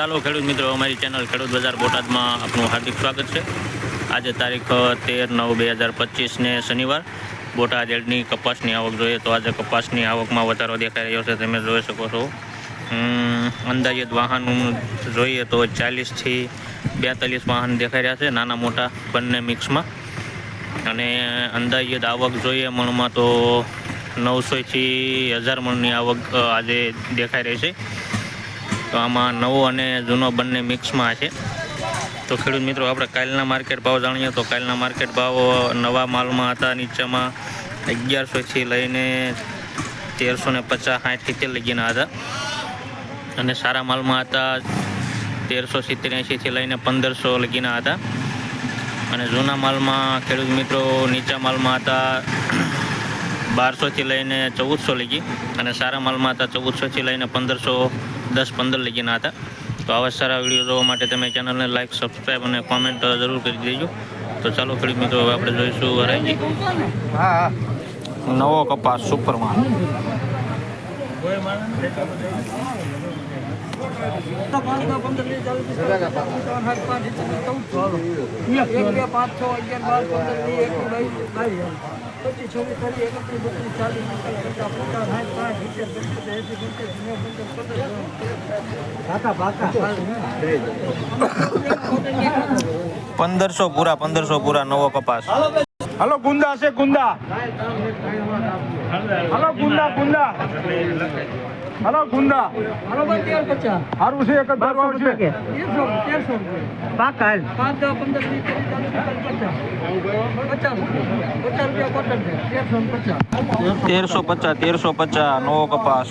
ચાલો ખેડૂત મિત્રો, અમારી ચેનલ ખેડૂત બજાર બોટાદમાં આપનું હાર્દિક સ્વાગત છે. આજે તારીખ તેર નવ બે હજાર પચીસને શનિવાર. બોટાદ એડની કપાસની આવક જોઈએ તો આજે કપાસની આવકમાં વધારો દેખાઈ રહ્યો છે, તમે જોઈ શકો છો. અંદાજિત વાહન જોઈએ તો ચાલીસથી બેતાલીસ વાહન દેખાઈ રહ્યા છે, નાના મોટા બંને મિક્સમાં. અને અંદાજિત આવક જોઈએ મણમાં તો નવસોથી હજાર મણની આવક આજે દેખાઈ રહી છે. તો આમાં નવો અને જૂનો બંને મિક્સમાં છે. તો ખેડૂત મિત્રો, આપણે કાલના માર્કેટ ભાવ જાણીએ તો કાલના માર્કેટ ભાવ નવા માલમાં હતા. નીચામાં અગિયારસોથી લઈને તેરસો ને પચાસ સાઠથી લગીના હતા. અને સારા માલમાં હતા તેરસો સિત્તેર એંશીથી લઈને પંદરસો લગીના હતા. અને જૂના માલમાં ખેડૂત મિત્રો, નીચા માલમાં હતા બારસોથી લઈને ચૌદસો લીધી અને સારા માલમાં હતા ચૌદસોથી લઈને પંદરસો, દસ, પંદર લગીના હતા. તો આવા સારા વીડિયો જોવા માટે તમે ચેનલને લાઈક સબસ્ક્રાઈબ અને કોમેન્ટ જરૂર કરી દેજો. તો ચાલો ખેડૂત મિત્રો, હવે આપણે જોઈશું વરાઈજી નવો કપાસ સુપરમાં. પાંચ, છ, અગિયાર, બાર, પંદર વીસ એકવીસ બાવીસ બાવીસ પચીસ છવ્વીસ ત્રીસ એકત્રીસ બત્રીસ ચાલીસ પચાસ પચાસ સાઠ પાંચ સિત્તેર પંચોતેર એંસી પંચોતેર નેવું પંદર પંદરસો પૂરા પંદરસો પૂરા નવો કપાસ. હલો ગુંદા છે ગુંદા. હલો ગુંદા ગુંદા. હલો ગુંદા હાલો ભાઈ તેર પચાસ સારું છે એક જ ધારો આવશે તેરસો તેરસો પાકા પાંચ દસ પંદર વીસ ત્રીસ ચાલીસ પિસ્તાલીસ પચાસ પચાસ પચાસ રૂપિયા કોટન છે તેરસો ને પચાસ તેરસો પચાસ તેરસો પચાસ નવો કપાસ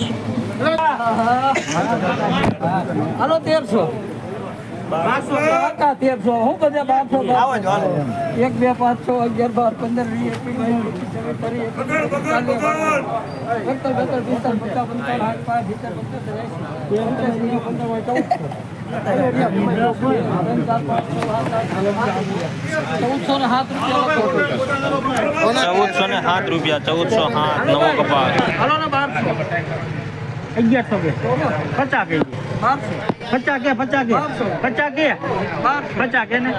હાલો તેરસો પાકા તેરસો હું બધા બારસો એક બે પાંચ છ અગિયાર બાર પંદર વીસ ચૌદસો ને સાત રૂપિયા ચૌદસો ને સાત રૂપિયા ચૌદસો સાત નવો કપાસ અગિયારસો કે પચાસ કે બારસો. પચાસ કે પચાસ કે? પચાસ કે? બારસો. પચાસ કે ને?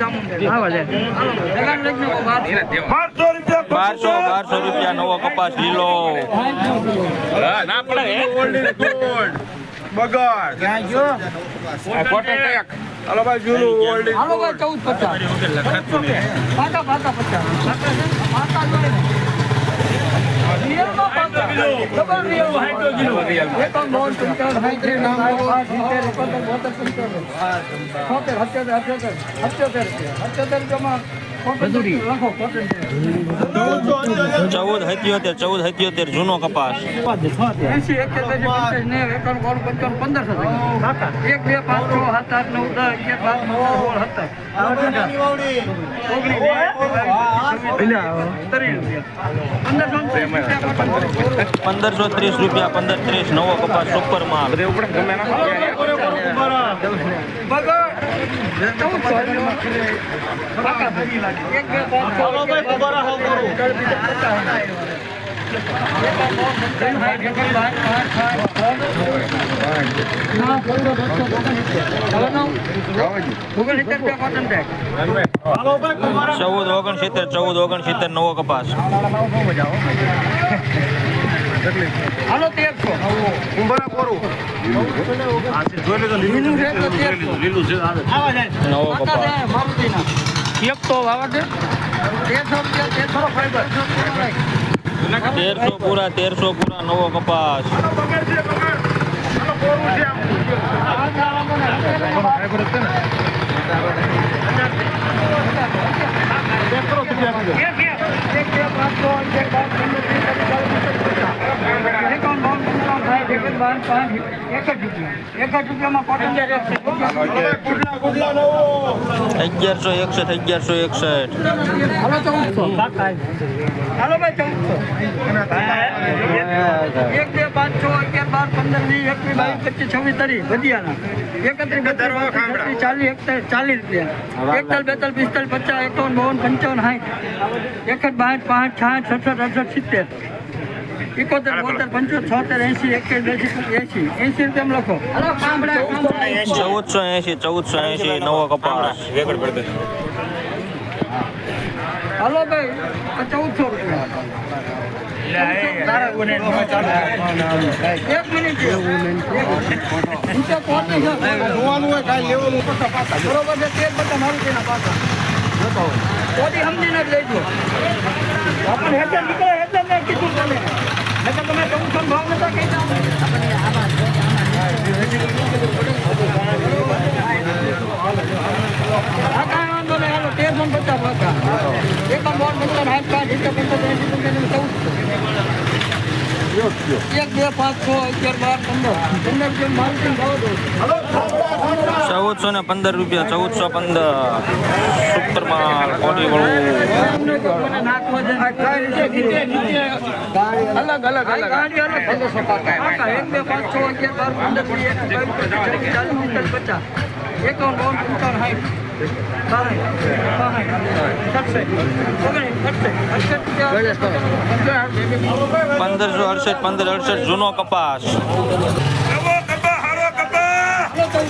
ચામુંડા આવા છે. હાલો લઈને બારસો. બારસો રૂપિયા બારસો બારસો રૂપિયા નવો કપાસ લીલો. બગાડ. હાલો ભાઈ જૂનું ઓલ્ડ હાલો ભાઈ ચૌદ પચાસ. પાકા પાકા પચાસ પાકા જોડે ને. રિયલમાં પાકા. ડબલ રિયલમાં. એકાવન, બાવન, પંચાવન, સાઠ, ત્રીસ, ચાલીસ, પાંચ, સિત્તેર, એકોતેર, બોતેર, પંચોતેર. છોતેર, સત્યોતેર, અઠ્યોતેર, અઠ્યોતેર રૂપિયા. ચૌદ સત્યોતેર ચૌદ સત્યોતેર જૂનો કપાસ એક બે પાંચ છ સાત. પંદરસો ત્રીસ રૂપિયા, પંદર ત્રીસ, નવો કપાસ સુપર માલ ચૌદ ઓગણસિત્તેર ચૌદ ઓગણસિત્તેર નવો કપાસ. હાલો તેરસો લીલું છે નવો કપાસ છે. એક તો વાવા દે. તેરસો રૂપિયા તેરસો ફાઈબર તેરસો પૂરા તેરસો પૂરા નવો કપાસ. અગિયારસો એકસઠ અગિયારસો એકસઠ. હાલો ચૌદસો. હાલો ભાઈ ચૌદસો. એક બે પાંચ છ અગિયાર બાર પંદર વીસ એકવીસ બાવીસ પચીસ છવ્વીસ ત્રીસ. ભજીયાના એકત્રીસ બત્રીસ ચાલીસ એકતાલીસ ચાલીસ રૂપિયા. એકતાલીસ બેતાલીસ પિસ્તાલીસ પચાસ એકાવન બાવન પંચાવન સાઠ. એકસઠ બાસઠ પાંચ છાઠ સડસઠ અડસઠ સિત્તેર. એકોતેર બોતેર પંચોતેર છોતેર એસી એકેર એસી એસી એસી રૂપિયા લખો. ચૌદસો એંશી ચૌદસો એંશી નવો કપાસ. હલો ભાઈ આ ચૌદસો રૂપિયા. એક મિનિટ. ઊંચો બરોબર છે તે બધા મારુતિના પાછા. કોટી સમજીને જ લેજો આપણને હેઠળ નીકળે એટલે મેં કીધું તમે મેં તો તમે ચૌદસો ભાવ નતા કહી દઉં એક બે પાંચ છ અગિયાર બાર પંદર. પંદર જેમ મારુતિ ભાવ દો ચૌદસો ને પંદર રૂપિયા ચૌદસો પંદર સુપર માલ કોટી વાળું અલગ. અલગ અલગ એકાવન બાવન પંચાવન સાઠ. પંદરસો અડસઠ પંદર અડસઠ જૂનો કપાસ નવો કપા હારો કપા એ પંચમા પેલા રૂપિયા બાબા કોઈ ન બોલે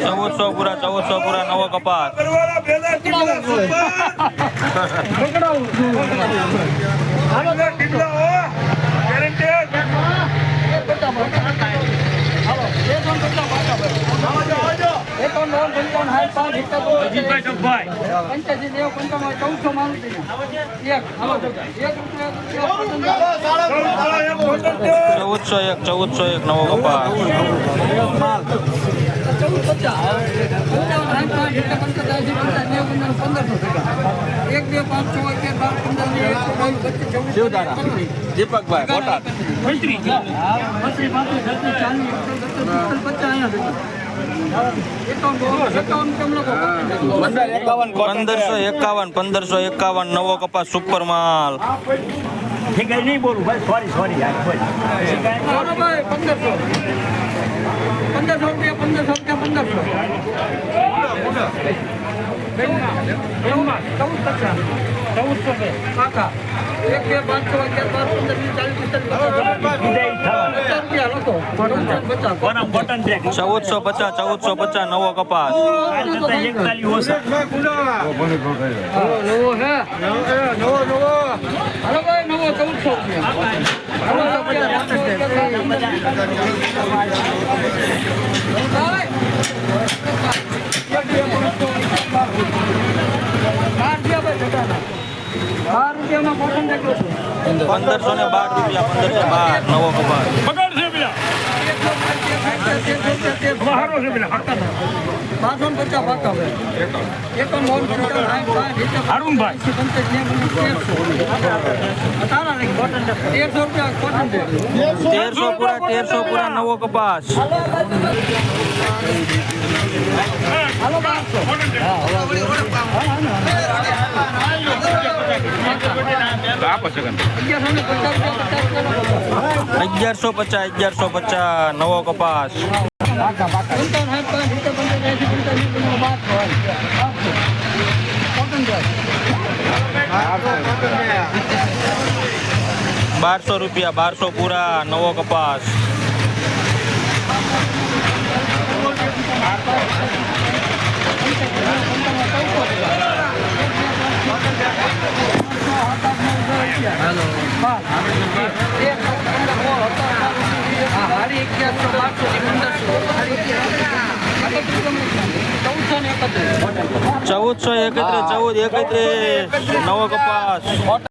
ચૌદસો પૂરા ચૌદસો પૂરા નવો કપાસ કરવાના એકાવન બાવન પંચાવન સાઠ પાંચ એકાવન પંચ્યાસી નેવું પંચાવન ચૌદસો મારુતિ એક હાલો ચૌદસો એક ચૌદસો એક નવો કપા એક બે પાંચ છ અગિયાર બાર પંદર ચોવીસ દીપકભાઈ બોટાદ પાંત્રીસ પાંત્રીસ છત્રીસ ચાલીસ પચાસ અહીંયા પંદરસો એકાવન પંદરસો એકાવન નવો કપાસ સુપર માલ ચાલો ભાઈ પંદરસો પંદરસો રૂપિયા પંદરસો રૂપિયા પંદરસો ચૌદ પચાસ ચૌદસો બે કાકા એક બે પાંચ છ અગિયાર બાર પંદર વીસ ચાલીસ પિસ્તાલીસ પચાસ રૂપિયા લખો પચાસ ચૌદસો પચાસ ચૌદસો પચાસ નવો કપાસ. પંદરસો ને બાર રૂપિયા પંદરસો બાર નવો કપાસ. તેરસો. પૂરા તેરસો પૂરા નવો કપાસ હાલો બારસો અગિયારસો અગિયારસો પચાસ અગિયારસો પચાસ નવો કપાસ. બારસો રૂપિયા બારસો પૂરા નવો કપાસ હારી અગિયારસો બારસો પંદરસો ચૌદસો એકત્રીસ ચૌદ એકત્રે નવો કપાસ.